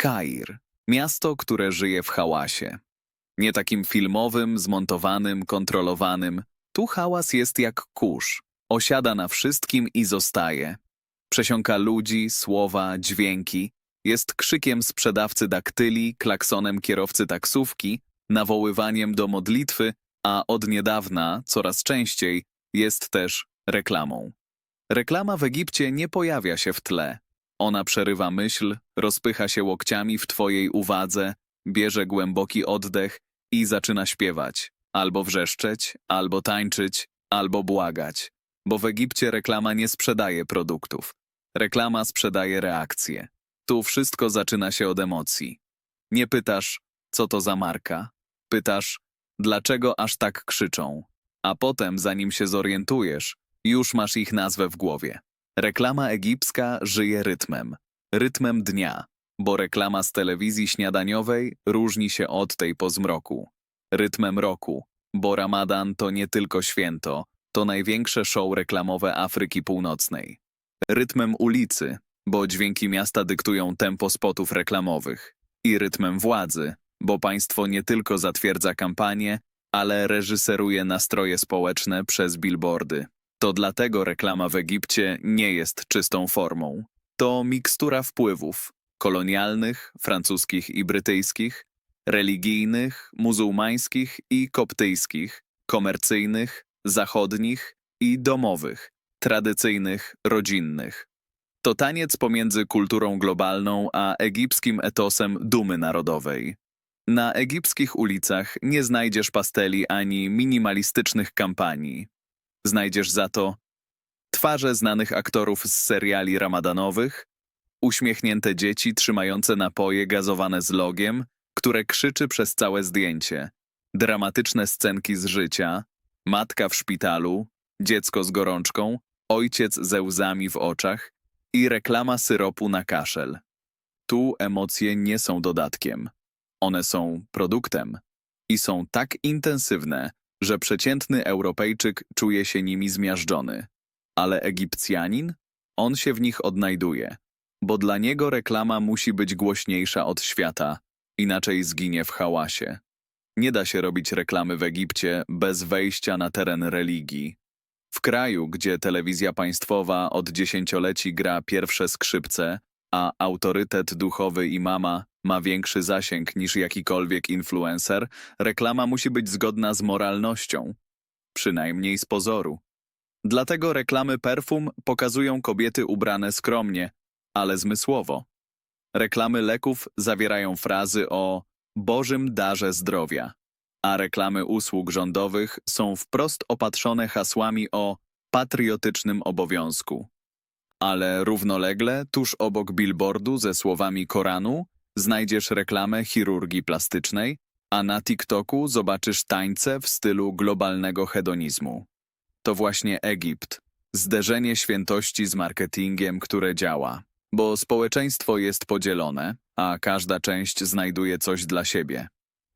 Kair. Miasto, które żyje w hałasie. Nie takim filmowym, zmontowanym, kontrolowanym. Tu hałas jest jak kurz. Osiada na wszystkim i zostaje. Przesiąka ludzi, słowa, dźwięki. Jest krzykiem sprzedawcy daktyli, klaksonem kierowcy taksówki, nawoływaniem do modlitwy, a od niedawna, coraz częściej, jest też reklamą. Reklama w Egipcie nie pojawia się w tle. Ona przerywa myśl, rozpycha się łokciami w twojej uwadze, bierze głęboki oddech i zaczyna śpiewać. Albo wrzeszczeć, albo tańczyć, albo błagać. Bo w Egipcie reklama nie sprzedaje produktów. Reklama sprzedaje reakcje. Tu wszystko zaczyna się od emocji. Nie pytasz, co to za marka. Pytasz, dlaczego aż tak krzyczą. A potem, zanim się zorientujesz, już masz ich nazwę w głowie. Reklama egipska żyje rytmem. Rytmem dnia, bo reklama z telewizji śniadaniowej różni się od tej po zmroku. Rytmem roku, bo Ramadan to nie tylko święto, to największe show reklamowe Afryki Północnej. Rytmem ulicy, bo dźwięki miasta dyktują tempo spotów reklamowych. I rytmem władzy, bo państwo nie tylko zatwierdza kampanię, ale reżyseruje nastroje społeczne przez billboardy. To dlatego reklama w Egipcie nie jest czystą formą. To mikstura wpływów kolonialnych, francuskich i brytyjskich, religijnych, muzułmańskich i koptyjskich, komercyjnych, zachodnich i domowych, tradycyjnych, rodzinnych. To taniec pomiędzy kulturą globalną a egipskim etosem dumy narodowej. Na egipskich ulicach nie znajdziesz pasteli ani minimalistycznych kampanii. Znajdziesz za to twarze znanych aktorów z seriali ramadanowych, uśmiechnięte dzieci trzymające napoje gazowane z logiem, które krzyczy przez całe zdjęcie, dramatyczne scenki z życia, matka w szpitalu, dziecko z gorączką, ojciec ze łzami w oczach i reklama syropu na kaszel. Tu emocje nie są dodatkiem. One są produktem i są tak intensywne, że przeciętny Europejczyk czuje się nimi zmiażdżony. Ale Egipcjanin? On się w nich odnajduje, bo dla niego reklama musi być głośniejsza od świata, inaczej zginie w hałasie. Nie da się robić reklamy w Egipcie bez wejścia na teren religii. W kraju, gdzie telewizja państwowa od dziesięcioleci gra pierwsze skrzypce, a autorytet duchowy imama ma większy zasięg niż jakikolwiek influencer, reklama musi być zgodna z moralnością, przynajmniej z pozoru. Dlatego reklamy perfum pokazują kobiety ubrane skromnie, ale zmysłowo. Reklamy leków zawierają frazy o Bożym darze zdrowia, a reklamy usług rządowych są wprost opatrzone hasłami o patriotycznym obowiązku. Ale równolegle, tuż obok billboardu ze słowami Koranu, znajdziesz reklamę chirurgii plastycznej, a na TikToku zobaczysz tańce w stylu globalnego hedonizmu. To właśnie Egipt, zderzenie świętości z marketingiem, które działa. Bo społeczeństwo jest podzielone, a każda część znajduje coś dla siebie.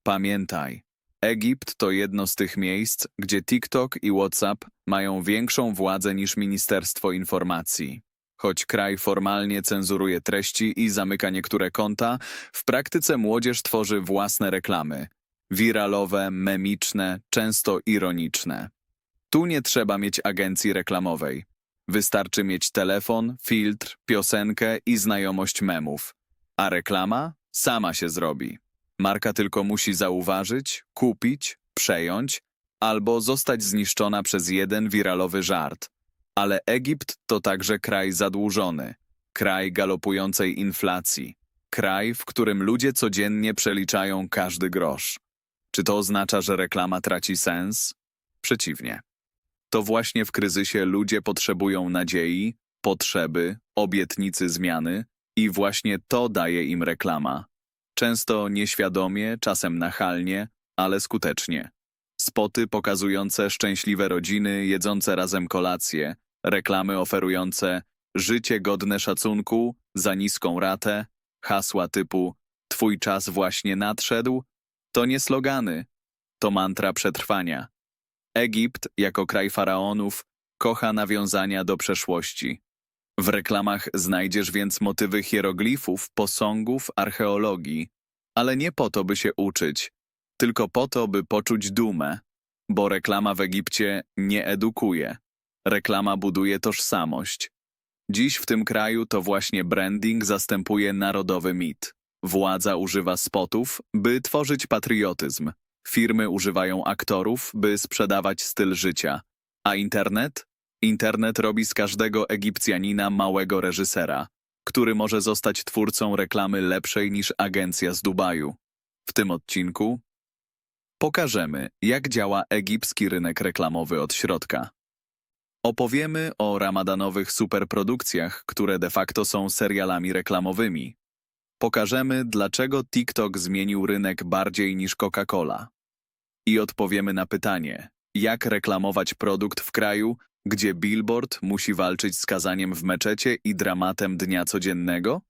Pamiętaj, Egipt to jedno z tych miejsc, gdzie TikTok i WhatsApp mają większą władzę niż Ministerstwo Informacji. Choć kraj formalnie cenzuruje treści i zamyka niektóre konta, w praktyce młodzież tworzy własne reklamy. Wiralowe, memiczne, często ironiczne. Tu nie trzeba mieć agencji reklamowej. Wystarczy mieć telefon, filtr, piosenkę i znajomość memów. A reklama sama się zrobi. Marka tylko musi zauważyć, kupić, przejąć albo zostać zniszczona przez jeden wiralowy żart. Ale Egipt to także kraj zadłużony, kraj galopującej inflacji, kraj, w którym ludzie codziennie przeliczają każdy grosz. Czy to oznacza, że reklama traci sens? Przeciwnie. To właśnie w kryzysie ludzie potrzebują nadziei, potrzeby, obietnicy zmiany i właśnie to daje im reklama. Często nieświadomie, czasem nachalnie, ale skutecznie. Spoty pokazujące szczęśliwe rodziny jedzące razem kolacje, reklamy oferujące życie godne szacunku za niską ratę, hasła typu Twój czas właśnie nadszedł, to nie slogany, to mantra przetrwania. Egipt, jako kraj faraonów, kocha nawiązania do przeszłości. W reklamach znajdziesz więc motywy hieroglifów, posągów, archeologii, ale nie po to, by się uczyć, tylko po to, by poczuć dumę, bo reklama w Egipcie nie edukuje. Reklama buduje tożsamość. Dziś w tym kraju to właśnie branding zastępuje narodowy mit. Władza używa spotów, by tworzyć patriotyzm. Firmy używają aktorów, by sprzedawać styl życia. A internet? Internet robi z każdego Egipcjanina małego reżysera, który może zostać twórcą reklamy lepszej niż agencja z Dubaju. W tym odcinku pokażemy, jak działa egipski rynek reklamowy od środka. Opowiemy o ramadanowych superprodukcjach, które de facto są serialami reklamowymi. Pokażemy, dlaczego TikTok zmienił rynek bardziej niż Coca-Cola. I odpowiemy na pytanie, jak reklamować produkt w kraju, gdzie billboard musi walczyć z kazaniem w meczecie i dramatem dnia codziennego?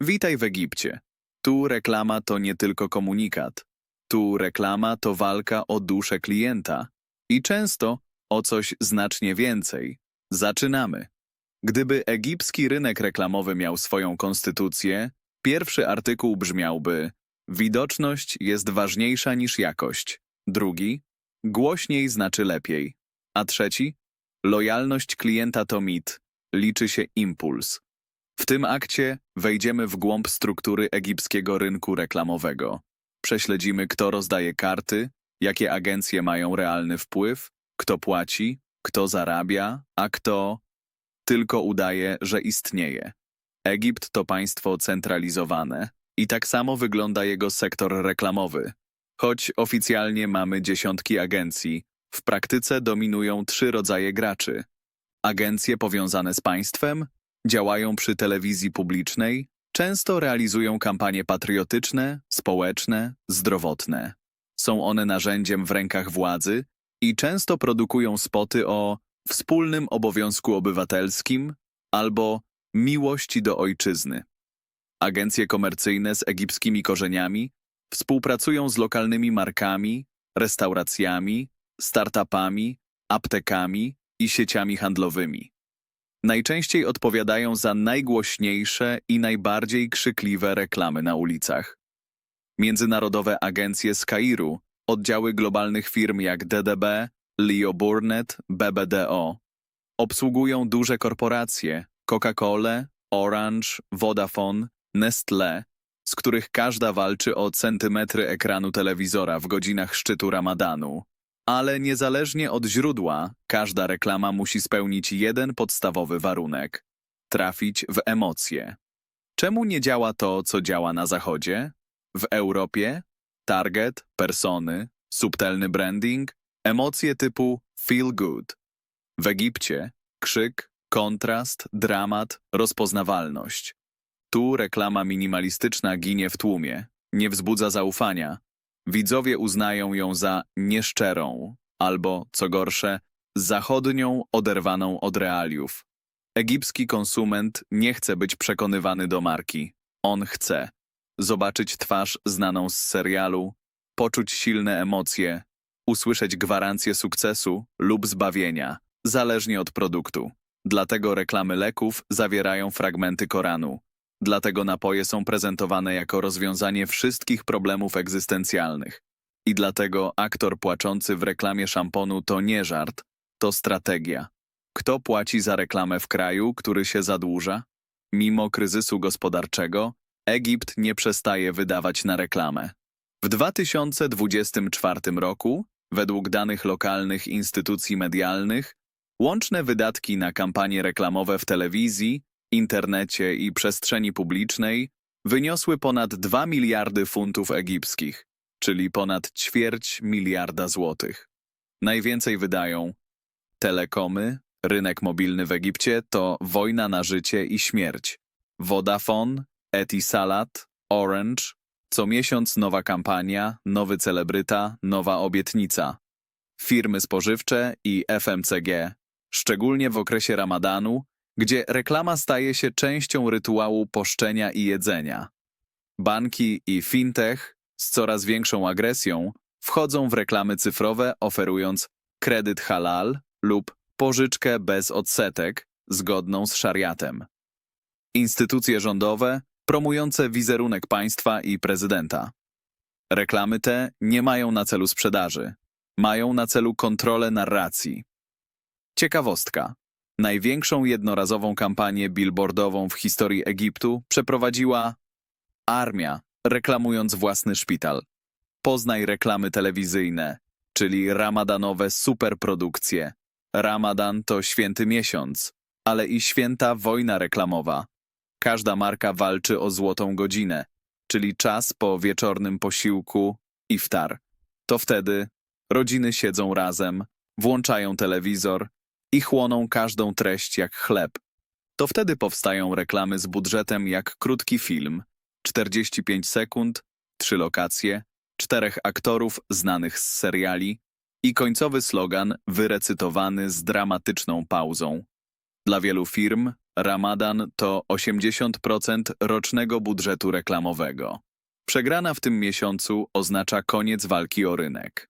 Witaj w Egipcie. Tu reklama to nie tylko komunikat. Tu reklama to walka o duszę klienta. I często o coś znacznie więcej. Zaczynamy. Gdyby egipski rynek reklamowy miał swoją konstytucję, pierwszy artykuł brzmiałby: Widoczność jest ważniejsza niż jakość. Drugi: Głośniej znaczy lepiej. A trzeci: Lojalność klienta to mit, liczy się impuls. W tym akcie wejdziemy w głąb struktury egipskiego rynku reklamowego. Prześledzimy, kto rozdaje karty, jakie agencje mają realny wpływ, kto płaci, kto zarabia, a kto tylko udaje, że istnieje. Egipt to państwo centralizowane i tak samo wygląda jego sektor reklamowy. Choć oficjalnie mamy dziesiątki agencji, w praktyce dominują trzy rodzaje graczy. Agencje powiązane z państwem działają przy telewizji publicznej, często realizują kampanie patriotyczne, społeczne, zdrowotne. Są one narzędziem w rękach władzy i często produkują spoty o wspólnym obowiązku obywatelskim albo miłości do ojczyzny. Agencje komercyjne z egipskimi korzeniami współpracują z lokalnymi markami, restauracjami, startupami, aptekami i sieciami handlowymi. Najczęściej odpowiadają za najgłośniejsze i najbardziej krzykliwe reklamy na ulicach. Międzynarodowe agencje z Kairu, oddziały globalnych firm jak DDB, Leo Burnett, BBDO, obsługują duże korporacje Coca-Cola, Orange, Vodafone, Nestlé, z których każda walczy o centymetry ekranu telewizora w godzinach szczytu ramadanu. Ale niezależnie od źródła, każda reklama musi spełnić jeden podstawowy warunek trafić w emocje. Czemu nie działa to, co działa na Zachodzie? W Europie? Target, persony, subtelny branding, emocje typu feel good. W Egipcie krzyk, kontrast, dramat, rozpoznawalność. Tu reklama minimalistyczna ginie w tłumie, nie wzbudza zaufania. Widzowie uznają ją za nieszczerą, albo, co gorsze, zachodnią, oderwaną od realiów. Egipski konsument nie chce być przekonywany do marki. On chce zobaczyć twarz znaną z serialu, poczuć silne emocje, usłyszeć gwarancję sukcesu lub zbawienia, zależnie od produktu. Dlatego reklamy leków zawierają fragmenty Koranu. Dlatego napoje są prezentowane jako rozwiązanie wszystkich problemów egzystencjalnych. I dlatego aktor płaczący w reklamie szamponu to nie żart, to strategia. Kto płaci za reklamę w kraju, który się zadłuża? Mimo kryzysu gospodarczego, Egipt nie przestaje wydawać na reklamę. W 2024 roku, według danych lokalnych instytucji medialnych, łączne wydatki na kampanie reklamowe w telewizji, internecie i przestrzeni publicznej wyniosły ponad 2 miliardy funtów egipskich, czyli ponad ćwierć miliarda złotych. Najwięcej wydają telekomy, rynek mobilny w Egipcie to wojna na życie i śmierć. Vodafone, Etisalat, Orange, co miesiąc nowa kampania, nowy celebryta, nowa obietnica. Firmy spożywcze i FMCG, szczególnie w okresie ramadanu, gdzie reklama staje się częścią rytuału poszczenia i jedzenia. Banki i fintech z coraz większą agresją wchodzą w reklamy cyfrowe, oferując kredyt halal lub pożyczkę bez odsetek, zgodną z szariatem. Instytucje rządowe promujące wizerunek państwa i prezydenta. Reklamy te nie mają na celu sprzedaży, mają na celu kontrolę narracji. Ciekawostka. Największą jednorazową kampanię billboardową w historii Egiptu przeprowadziła armia, reklamując własny szpital. Poznaj reklamy telewizyjne, czyli ramadanowe superprodukcje. Ramadan to święty miesiąc, ale i święta wojna reklamowa. Każda marka walczy o złotą godzinę, czyli czas po wieczornym posiłku iftar. To wtedy rodziny siedzą razem, włączają telewizor i chłoną każdą treść jak chleb. To wtedy powstają reklamy z budżetem jak krótki film, 45 sekund, trzy lokacje, czterech aktorów znanych z seriali i końcowy slogan wyrecytowany z dramatyczną pauzą. Dla wielu firm Ramadan to 80% rocznego budżetu reklamowego. Przegrana w tym miesiącu oznacza koniec walki o rynek.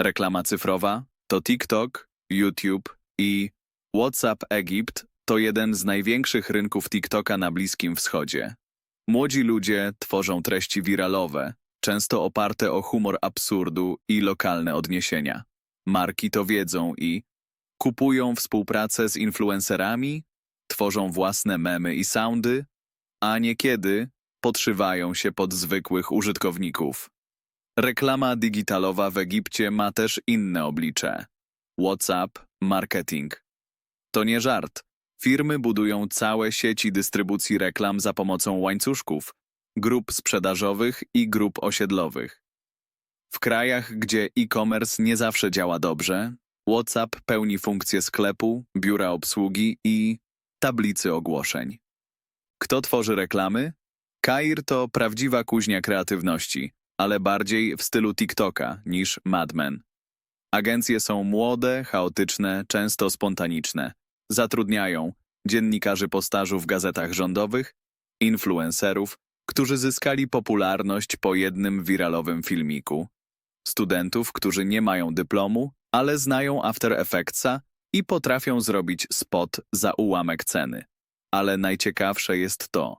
Reklama cyfrowa to TikTok, YouTube i WhatsApp Egipt to jeden z największych rynków TikToka na Bliskim Wschodzie. Młodzi ludzie tworzą treści wiralowe, często oparte o humor absurdu i lokalne odniesienia. Marki to wiedzą i kupują współpracę z influencerami, tworzą własne memy i soundy, a niekiedy podszywają się pod zwykłych użytkowników. Reklama digitalowa w Egipcie ma też inne oblicze. WhatsApp, marketing. To nie żart. Firmy budują całe sieci dystrybucji reklam za pomocą łańcuszków, grup sprzedażowych i grup osiedlowych. W krajach, gdzie e-commerce nie zawsze działa dobrze, WhatsApp pełni funkcję sklepu, biura obsługi i tablicy ogłoszeń. Kto tworzy reklamy? Kair to prawdziwa kuźnia kreatywności, ale bardziej w stylu TikToka niż Mad Men. Agencje są młode, chaotyczne, często spontaniczne. Zatrudniają dziennikarzy postażu w gazetach rządowych, influencerów, którzy zyskali popularność po jednym wiralowym filmiku, studentów, którzy nie mają dyplomu, ale znają After Effectsa i potrafią zrobić spot za ułamek ceny. Ale najciekawsze jest to,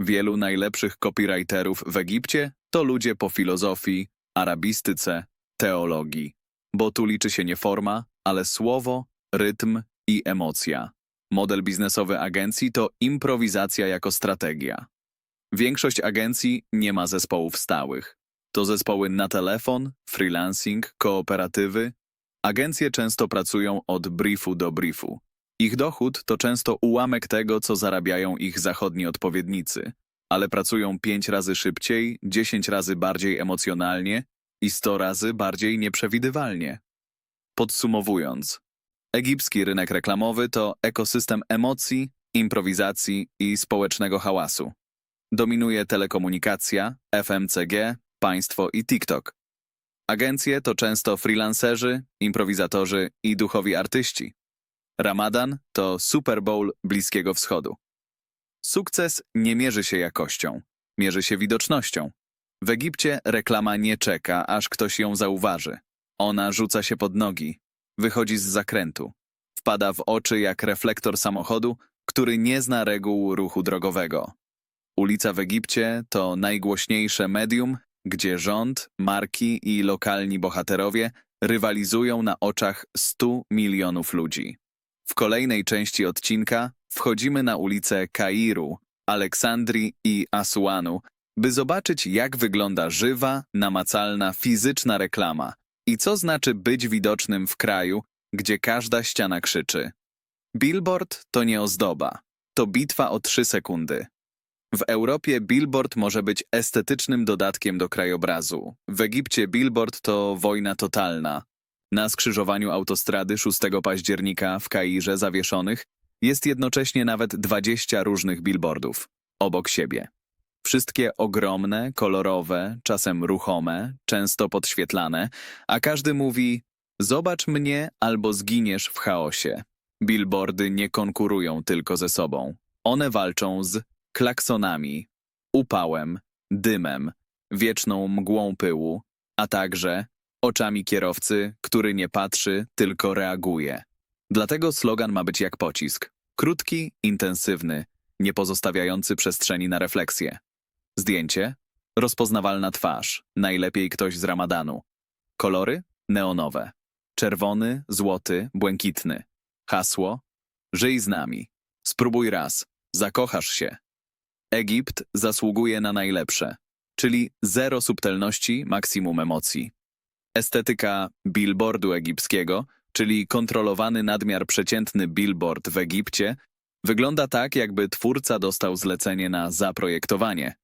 wielu najlepszych copywriterów w Egipcie to ludzie po filozofii, arabistyce, teologii, bo tu liczy się nie forma, ale słowo, rytm i emocja. Model biznesowy agencji to improwizacja jako strategia. Większość agencji nie ma zespołów stałych. To zespoły na telefon, freelancing, kooperatywy. Agencje często pracują od briefu do briefu. Ich dochód to często ułamek tego, co zarabiają ich zachodni odpowiednicy, ale pracują pięć razy szybciej, dziesięć razy bardziej emocjonalnie i sto razy bardziej nieprzewidywalnie. Podsumowując, egipski rynek reklamowy to ekosystem emocji, improwizacji i społecznego hałasu. Dominuje telekomunikacja, FMCG, państwo i TikTok. Agencje to często freelancerzy, improwizatorzy i duchowi artyści. Ramadan to Super Bowl Bliskiego Wschodu. Sukces nie mierzy się jakością, mierzy się widocznością. W Egipcie reklama nie czeka, aż ktoś ją zauważy. Ona rzuca się pod nogi, wychodzi z zakrętu, wpada w oczy jak reflektor samochodu, który nie zna reguł ruchu drogowego. Ulica w Egipcie to najgłośniejsze medium, gdzie rząd, marki i lokalni bohaterowie rywalizują na oczach 100 milionów ludzi. W kolejnej części odcinka wchodzimy na ulice Kairu, Aleksandrii i Asuanu, by zobaczyć, jak wygląda żywa, namacalna, fizyczna reklama i co znaczy być widocznym w kraju, gdzie każda ściana krzyczy. Billboard to nie ozdoba, to bitwa o trzy sekundy. W Europie billboard może być estetycznym dodatkiem do krajobrazu. W Egipcie billboard to wojna totalna. Na skrzyżowaniu autostrady 6 października w Kairze zawieszonych jest jednocześnie nawet 20 różnych billboardów obok siebie. Wszystkie ogromne, kolorowe, czasem ruchome, często podświetlane, a każdy mówi: Zobacz mnie albo zginiesz w chaosie. Billboardy nie konkurują tylko ze sobą. One walczą z klaksonami, upałem, dymem, wieczną mgłą pyłu, a także oczami kierowcy, który nie patrzy, tylko reaguje. Dlatego slogan ma być jak pocisk. Krótki, intensywny, nie pozostawiający przestrzeni na refleksję. Zdjęcie, rozpoznawalna twarz, najlepiej ktoś z ramadanu. Kolory, neonowe. Czerwony, złoty, błękitny. Hasło, żyj z nami. Spróbuj raz, zakochasz się. Egipt zasługuje na najlepsze, czyli zero subtelności, maksimum emocji. Estetyka billboardu egipskiego, czyli kontrolowany nadmiar przeciętny billboard w Egipcie, wygląda tak, jakby twórca dostał zlecenie na zaprojektowanie.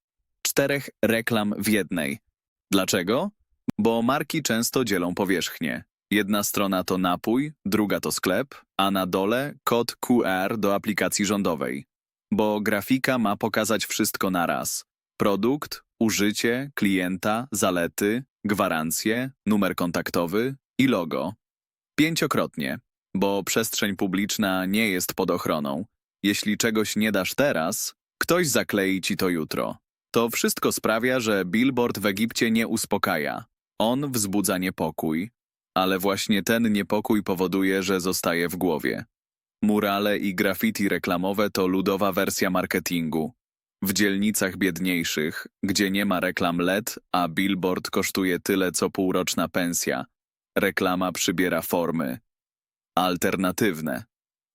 Czterech reklam w jednej. Dlaczego? Bo marki często dzielą powierzchnię. Jedna strona to napój, druga to sklep, a na dole kod QR do aplikacji rządowej. Bo grafika ma pokazać wszystko naraz. Produkt, użycie, klienta, zalety, gwarancje, numer kontaktowy i logo. Pięciokrotnie, bo przestrzeń publiczna nie jest pod ochroną. Jeśli czegoś nie dasz teraz, ktoś zaklei ci to jutro. To wszystko sprawia, że billboard w Egipcie nie uspokaja. On wzbudza niepokój, ale właśnie ten niepokój powoduje, że zostaje w głowie. Murale i graffiti reklamowe to ludowa wersja marketingu. W dzielnicach biedniejszych, gdzie nie ma reklam LED, a billboard kosztuje tyle co półroczna pensja, reklama przybiera formy alternatywne.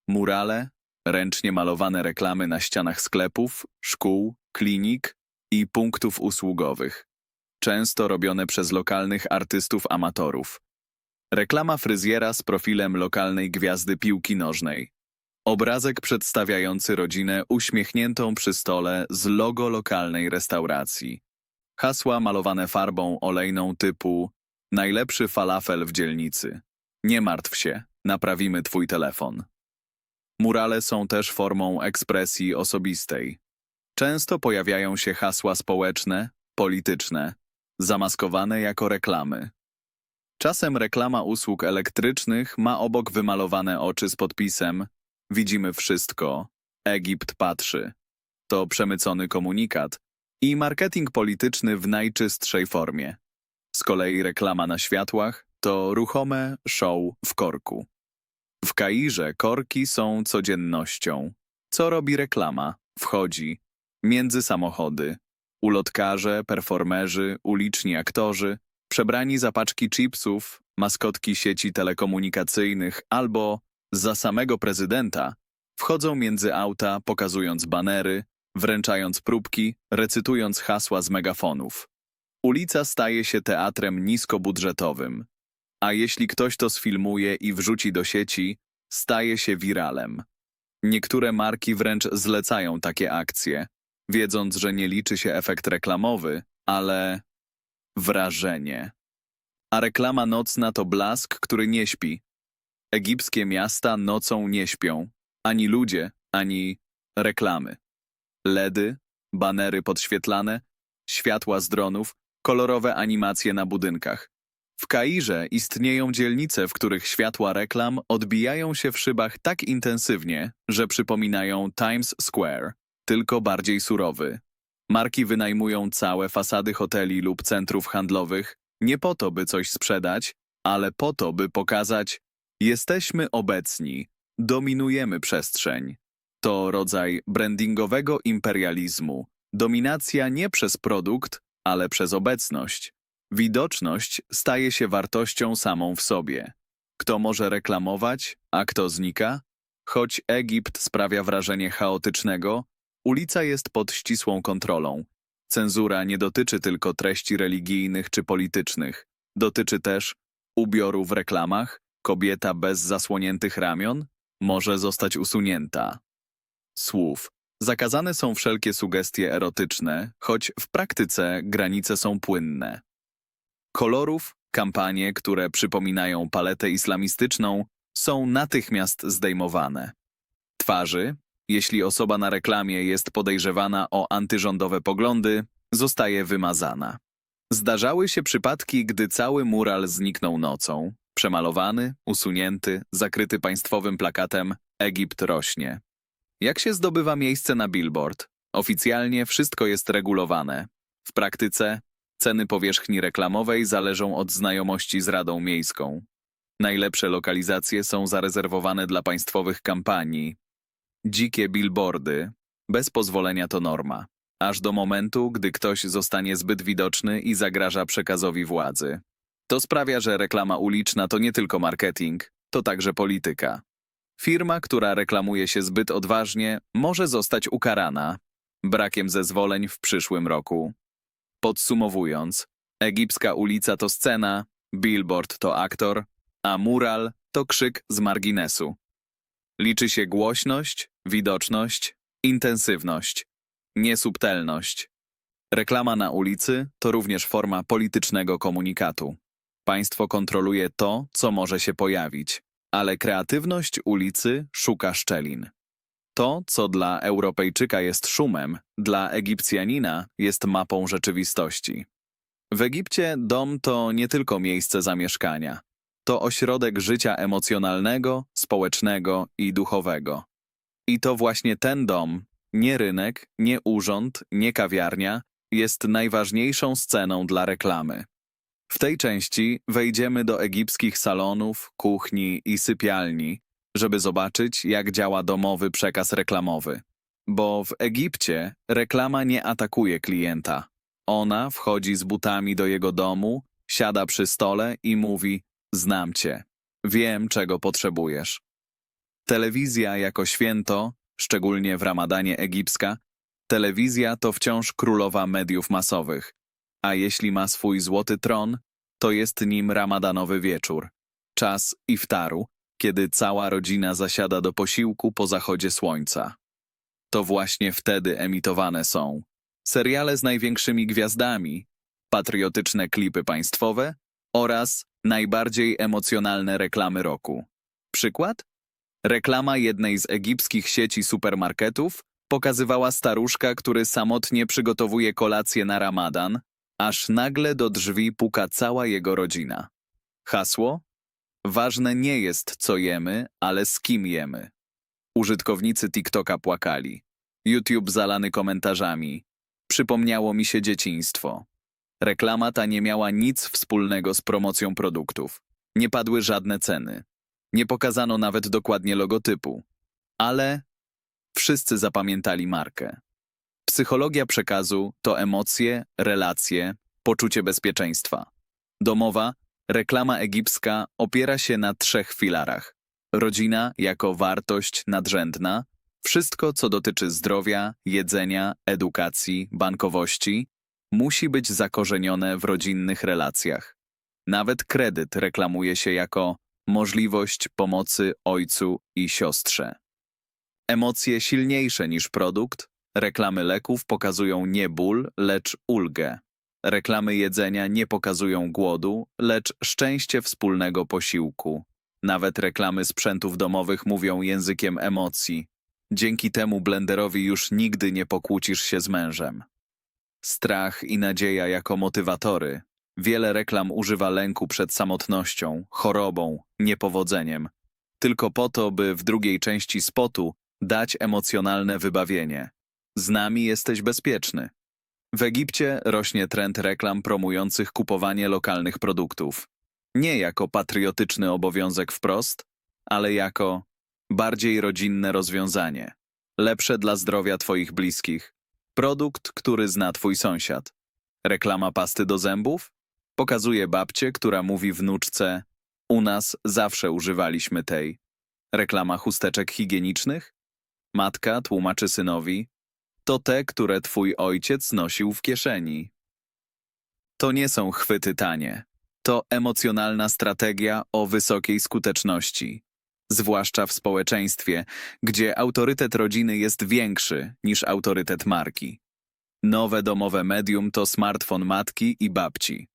Murale, ręcznie malowane reklamy na ścianach sklepów, szkół, klinik i punktów usługowych, często robione przez lokalnych artystów amatorów. Reklama fryzjera z profilem lokalnej gwiazdy piłki nożnej. Obrazek przedstawiający rodzinę uśmiechniętą przy stole z logo lokalnej restauracji. Hasła malowane farbą olejną typu Najlepszy falafel w dzielnicy. Nie martw się, naprawimy twój telefon. Murale są też formą ekspresji osobistej. Często pojawiają się hasła społeczne, polityczne, zamaskowane jako reklamy. Czasem reklama usług elektrycznych ma obok wymalowane oczy z podpisem Widzimy wszystko, Egipt patrzy. To przemycony komunikat i marketing polityczny w najczystszej formie. Z kolei reklama na światłach to ruchome show w korku. W Kairze korki są codziennością. Co robi reklama? Wchodzi między samochody. Ulotkarze, performerzy, uliczni aktorzy, przebrani za paczki chipsów, maskotki sieci telekomunikacyjnych albo za samego prezydenta, wchodzą między auta, pokazując banery, wręczając próbki, recytując hasła z megafonów. Ulica staje się teatrem niskobudżetowym, a jeśli ktoś to sfilmuje i wrzuci do sieci, staje się wiralem. Niektóre marki wręcz zlecają takie akcje, wiedząc, że nie liczy się efekt reklamowy, ale wrażenie. A reklama nocna to blask, który nie śpi. Egipskie miasta nocą nie śpią, ani ludzie, ani reklamy. LEDy, banery podświetlane, światła z dronów, kolorowe animacje na budynkach. W Kairze istnieją dzielnice, w których światła reklam odbijają się w szybach tak intensywnie, że przypominają Times Square, tylko bardziej surowy. Marki wynajmują całe fasady hoteli lub centrów handlowych nie po to, by coś sprzedać, ale po to, by pokazać jesteśmy obecni, dominujemy przestrzeń. To rodzaj brandingowego imperializmu. Dominacja nie przez produkt, ale przez obecność. Widoczność staje się wartością samą w sobie. Kto może reklamować, a kto znika? Choć Egipt sprawia wrażenie chaotycznego, ulica jest pod ścisłą kontrolą. Cenzura nie dotyczy tylko treści religijnych czy politycznych. Dotyczy też ubioru w reklamach, kobieta bez zasłoniętych ramion może zostać usunięta. Słów. Zakazane są wszelkie sugestie erotyczne, choć w praktyce granice są płynne. Kolorów, kampanie, które przypominają paletę islamistyczną, są natychmiast zdejmowane. Twarzy, jeśli osoba na reklamie jest podejrzewana o antyrządowe poglądy, zostaje wymazana. Zdarzały się przypadki, gdy cały mural zniknął nocą, przemalowany, usunięty, zakryty państwowym plakatem Egipt rośnie. Jak się zdobywa miejsce na billboard? Oficjalnie wszystko jest regulowane. W praktyce ceny powierzchni reklamowej zależą od znajomości z Radą Miejską. Najlepsze lokalizacje są zarezerwowane dla państwowych kampanii. Dzikie billboardy, bez pozwolenia to norma. Aż do momentu, gdy ktoś zostanie zbyt widoczny i zagraża przekazowi władzy. To sprawia, że reklama uliczna to nie tylko marketing, to także polityka. Firma, która reklamuje się zbyt odważnie, może zostać ukarana brakiem zezwoleń w przyszłym roku. Podsumowując, egipska ulica to scena, billboard to aktor, a mural to krzyk z marginesu. Liczy się głośność, widoczność, intensywność, niesubtelność. Reklama na ulicy to również forma politycznego komunikatu. Państwo kontroluje to, co może się pojawić, ale kreatywność ulicy szuka szczelin. To, co dla Europejczyka jest szumem, dla Egipcjanina jest mapą rzeczywistości. W Egipcie dom to nie tylko miejsce zamieszkania. To ośrodek życia emocjonalnego, społecznego i duchowego. I to właśnie ten dom, nie rynek, nie urząd, nie kawiarnia, jest najważniejszą sceną dla reklamy. W tej części wejdziemy do egipskich salonów, kuchni i sypialni, żeby zobaczyć, jak działa domowy przekaz reklamowy. Bo w Egipcie reklama nie atakuje klienta. Ona wchodzi z butami do jego domu, siada przy stole i mówi: Znam cię, wiem, czego potrzebujesz. Telewizja jako święto, szczególnie w ramadanie egipska, telewizja to wciąż królowa mediów masowych. A jeśli ma swój złoty tron, to jest nim ramadanowy wieczór, czas iftaru, kiedy cała rodzina zasiada do posiłku po zachodzie słońca. To właśnie wtedy emitowane są seriale z największymi gwiazdami, patriotyczne klipy państwowe oraz najbardziej emocjonalne reklamy roku. Przykład? Reklama jednej z egipskich sieci supermarketów pokazywała staruszka, który samotnie przygotowuje kolację na ramadan, aż nagle do drzwi puka cała jego rodzina. Hasło? Ważne nie jest, co jemy, ale z kim jemy. Użytkownicy TikToka płakali. YouTube zalany komentarzami. Przypomniało mi się dzieciństwo. Reklama ta nie miała nic wspólnego z promocją produktów. Nie padły żadne ceny. Nie pokazano nawet dokładnie logotypu. Ale wszyscy zapamiętali markę. Psychologia przekazu to emocje, relacje, poczucie bezpieczeństwa. Domowa, reklama egipska opiera się na trzech filarach. Rodzina jako wartość nadrzędna, wszystko co dotyczy zdrowia, jedzenia, edukacji, bankowości, musi być zakorzenione w rodzinnych relacjach. Nawet kredyt reklamuje się jako możliwość pomocy ojcu i siostrze. Emocje silniejsze niż produkt, reklamy leków pokazują nie ból, lecz ulgę. Reklamy jedzenia nie pokazują głodu, lecz szczęście wspólnego posiłku. Nawet reklamy sprzętów domowych mówią językiem emocji. Dzięki temu blenderowi już nigdy nie pokłócisz się z mężem. Strach i nadzieja jako motywatory. Wiele reklam używa lęku przed samotnością, chorobą, niepowodzeniem. Tylko po to, by w drugiej części spotu dać emocjonalne wybawienie. Z nami jesteś bezpieczny. W Egipcie rośnie trend reklam promujących kupowanie lokalnych produktów. Nie jako patriotyczny obowiązek wprost, ale jako bardziej rodzinne rozwiązanie. Lepsze dla zdrowia Twoich bliskich. Produkt, który zna Twój sąsiad. Reklama pasty do zębów? Pokazuje babcię, która mówi wnuczce: U nas zawsze używaliśmy tej. Reklama chusteczek higienicznych? Matka tłumaczy synowi: To te, które twój ojciec nosił w kieszeni. To nie są chwyty tanie. To emocjonalna strategia o wysokiej skuteczności. Zwłaszcza w społeczeństwie, gdzie autorytet rodziny jest większy niż autorytet marki. Nowe domowe medium to smartfon matki i babci.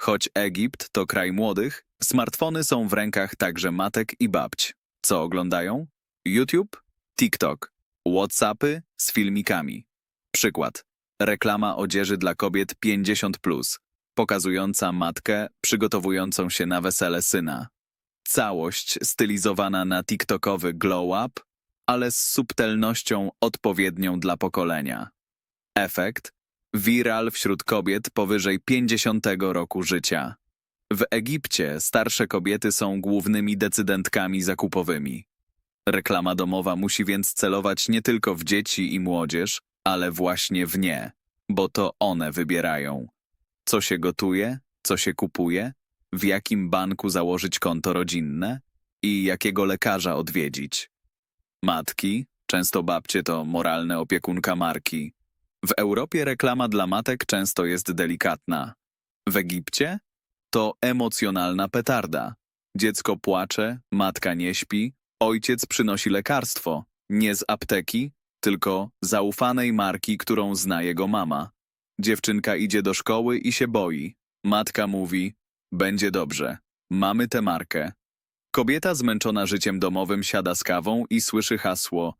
Choć Egipt to kraj młodych, smartfony są w rękach także matek i babć. Co oglądają? YouTube, TikTok, WhatsAppy z filmikami. Przykład. Reklama odzieży dla kobiet 50+, pokazująca matkę przygotowującą się na wesele syna. Całość stylizowana na TikTokowy glow up, ale z subtelnością odpowiednią dla pokolenia. Efekt Wiral wśród kobiet powyżej 50 roku życia. W Egipcie starsze kobiety są głównymi decydentkami zakupowymi. Reklama domowa musi więc celować nie tylko w dzieci i młodzież, ale właśnie w nie, bo to one wybierają. Co się gotuje, co się kupuje, w jakim banku założyć konto rodzinne i jakiego lekarza odwiedzić. Matki, często babcie to moralne opiekunka marki. W Europie reklama dla matek często jest delikatna. W Egipcie to emocjonalna petarda. Dziecko płacze, matka nie śpi, ojciec przynosi lekarstwo, nie z apteki, tylko zaufanej marki, którą zna jego mama. Dziewczynka idzie do szkoły i się boi. Matka mówi: Będzie dobrze, mamy tę markę. Kobieta zmęczona życiem domowym siada z kawą i słyszy hasło: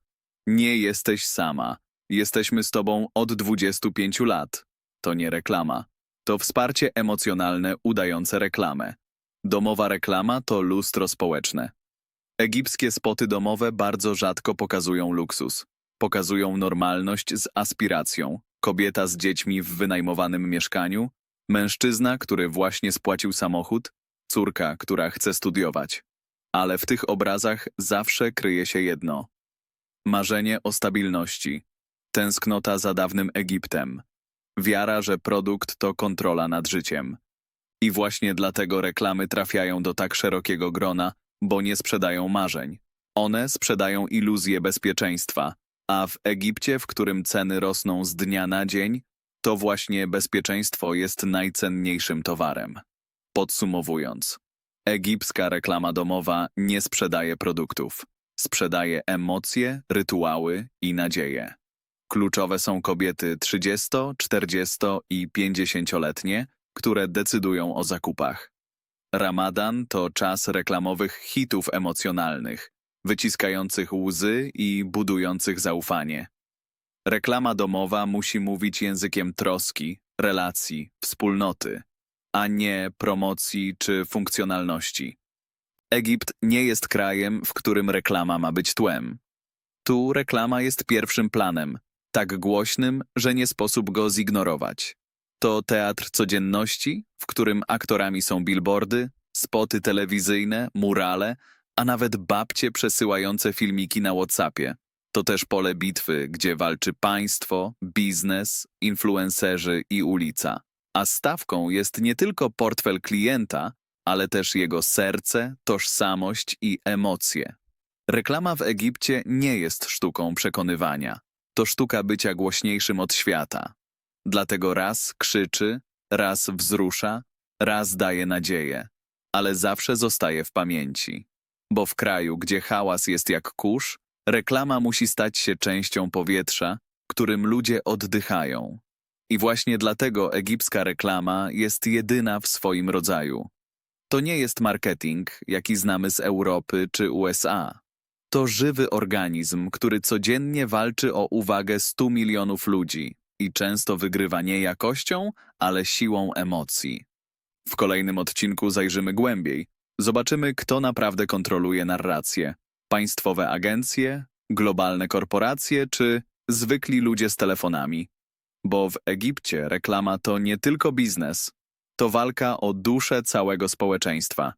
Nie jesteś sama. Jesteśmy z tobą od 25 lat. To nie reklama. To wsparcie emocjonalne udające reklamę. Domowa reklama to lustro społeczne. Egipskie spoty domowe bardzo rzadko pokazują luksus. Pokazują normalność z aspiracją. Kobieta z dziećmi w wynajmowanym mieszkaniu, mężczyzna, który właśnie spłacił samochód, córka, która chce studiować. Ale w tych obrazach zawsze kryje się jedno. Marzenie o stabilności, tęsknota za dawnym Egiptem, wiara, że produkt to kontrola nad życiem. I właśnie dlatego reklamy trafiają do tak szerokiego grona, bo nie sprzedają marzeń. One sprzedają iluzję bezpieczeństwa, a w Egipcie, w którym ceny rosną z dnia na dzień, to właśnie bezpieczeństwo jest najcenniejszym towarem. Podsumowując, egipska reklama domowa nie sprzedaje produktów, sprzedaje emocje, rytuały i nadzieje. Kluczowe są kobiety 30, 40 i 50-letnie, które decydują o zakupach. Ramadan to czas reklamowych hitów emocjonalnych, wyciskających łzy i budujących zaufanie. Reklama domowa musi mówić językiem troski, relacji, wspólnoty, a nie promocji czy funkcjonalności. Egipt nie jest krajem, w którym reklama ma być tłem. Tu reklama jest pierwszym planem, tak głośnym, że nie sposób go zignorować. To teatr codzienności, w którym aktorami są billboardy, spoty telewizyjne, murale, a nawet babcie przesyłające filmiki na WhatsAppie. To też pole bitwy, gdzie walczy państwo, biznes, influencerzy i ulica. A stawką jest nie tylko portfel klienta, ale też jego serce, tożsamość i emocje. Reklama w Egipcie nie jest sztuką przekonywania. To sztuka bycia głośniejszym od świata. Dlatego raz krzyczy, raz wzrusza, raz daje nadzieję, ale zawsze zostaje w pamięci. Bo w kraju, gdzie hałas jest jak kurz, reklama musi stać się częścią powietrza, którym ludzie oddychają. I właśnie dlatego egipska reklama jest jedyna w swoim rodzaju. To nie jest marketing, jaki znamy z Europy czy USA. To żywy organizm, który codziennie walczy o uwagę 100 milionów ludzi i często wygrywa nie jakością, ale siłą emocji. W kolejnym odcinku zajrzymy głębiej. Zobaczymy, kto naprawdę kontroluje narrację. Państwowe agencje, globalne korporacje czy zwykli ludzie z telefonami. Bo w Egipcie reklama to nie tylko biznes, to walka o duszę całego społeczeństwa.